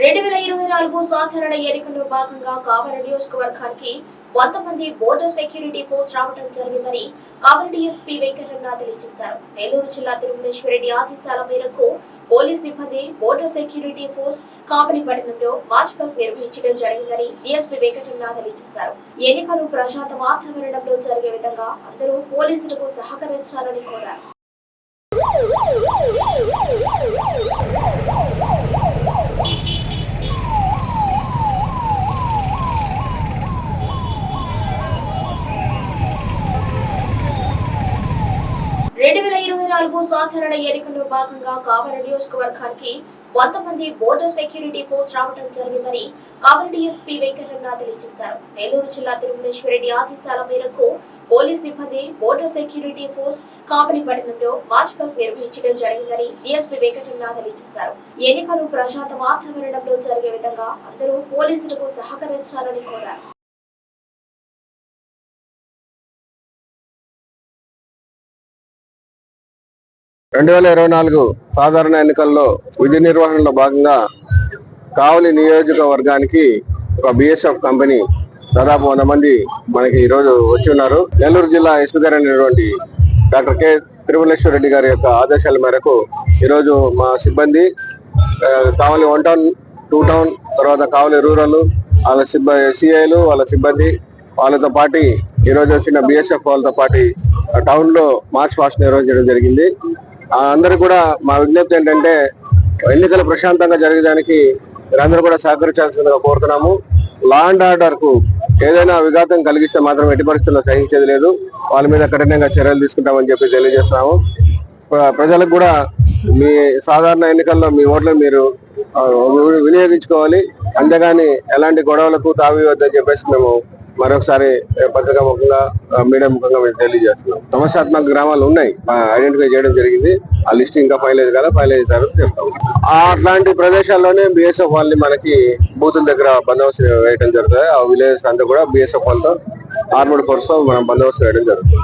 రెండు వేల ఇరవై నాలుగు సాధారణ ఎన్నికల్లో భాగంగా కావలి నియోజకవర్గానికి వంద మంది బోర్డర్ సెక్యూరిటీ ఫోర్స్ రావడం జరిగిందని కావలి ఎస్పీ వెంకటరమణ తెలియజేశారు. నెల్లూరు జిల్లా తిరుమలేశ్వరరెడ్డి ఆదేశాల మేరకు పోలీస్ సిబ్బంది బోర్డర్ సెక్యూరిటీ ఫోర్స్ కావలి పట్టణంలో మార్చ్ ఫస్ట్ నిర్వహించడం జరిగిందని డిఎస్పీ వెంకటరమణ తెలియజేశారు. ఎన్నికలు ప్రశాంత వాతావరణంలో జరిగే విధంగా అందరూ పోలీసులకు సహకరించాలని కోరారు రెండు వేల ఇరవై నాలుగు సాధారణ ఎన్నికల్లో భాగంగా కావలి నియోజకవర్గానికి వంద మంది బోర్డర్ సెక్యూరిటీ ఫోర్స్ రావడం జరిగిందని కావలి డీఎస్పీ వెంకటరమణ తెలియజేశారు. నెల్లూరు జిల్లా తిరుమలేశ్వరరెడ్డి ఆదేశాల మేరకు పోలీస్ సిబ్బంది బోర్డర్ సెక్యూరిటీ ఫోర్స్ కావలి పట్టణంలో మార్చ్ ఫస్ట్ నిర్వహించడం జరిగిందని డిఎస్పీ వెంకటరమణ తెలియజేశారు. ఎన్నికలు ప్రశాంత వాతావరణంలో జరిగే విధంగా అందరూ పోలీసులకు సహకరించాలని కోరారు. రెండు వేల ఇరవై నాలుగు సాధారణ ఎన్నికల్లో విధి నిర్వహణలో భాగంగా కావలి నియోజకవర్గానికి ఒక బిఎస్ఎఫ్ కంపెనీ దాదాపు వంద మంది మనకి ఈరోజు వచ్చి ఉన్నారు. నెల్లూరు జిల్లా ఎస్పీ గారు డాక్టర్ కె తిరుమలేశ్వర రెడ్డి గారి యొక్క ఆదేశాల మేరకు ఈరోజు మా సిబ్బంది Kavali one town two town తర్వాత కావలి రూరల్ వాళ్ళ సిబ్బంది సిఐలు వాళ్ళ సిబ్బంది వాళ్ళతో పాటు ఈరోజు వచ్చిన బిఎస్ఎఫ్ వాళ్ళతో పాటు టౌన్లో మార్చ్ ఫాస్ట్ నిర్వహించడం జరిగింది. అందరూ కూడా మా విజ్ఞప్తి ఏంటంటే ఎన్నికలు ప్రశాంతంగా జరగడానికి మీరందరూ కూడా సహకరించాల్సిందిగా కోరుతున్నాము. లా అండ్ ఆర్డర్కు ఏదైనా విఘాతం కలిగిస్తే మాత్రం ఎట్టి పరిస్థితుల్లో సహించేది లేదు. వాళ్ళ మీద కఠినంగా చర్యలు తీసుకుంటామని చెప్పి తెలియజేస్తున్నాము. ప్రజలకు కూడా మీ సాధారణ ఎన్నికల్లో మీ ఓట్లు మీరు వినియోగించుకోవాలి. అంతేగాని ఎలాంటి గొడవలకు తావివద్దని చెప్పేసి మేము మరొకసారి పత్రికా ముఖంగా మీడియా ముఖంగా మేము తెలియజేస్తున్నాం. సమస్యాత్మక గ్రామాలు ఉన్నాయి. ఐడెంటిఫై చేయడం జరిగింది. ఆ లిస్ట్ ఇంకా ఫైల్ అయ్యేది కదా ఫైల్ అయిన చెప్తాం. ఆ అట్లాంటి ప్రదేశాల్లోనే బిఎస్ఎఫ్ వాళ్ళని మనకి బూతుల దగ్గర బందోబస్తు వేయడం జరుగుతుంది. ఆ విలేజెస్ అంతా కూడా బిఎస్ఎఫ్ వాళ్ళతో ఆర్మడ్ ఫోర్స్తో మనం బందోబస్తు వేయడం జరుగుతుంది.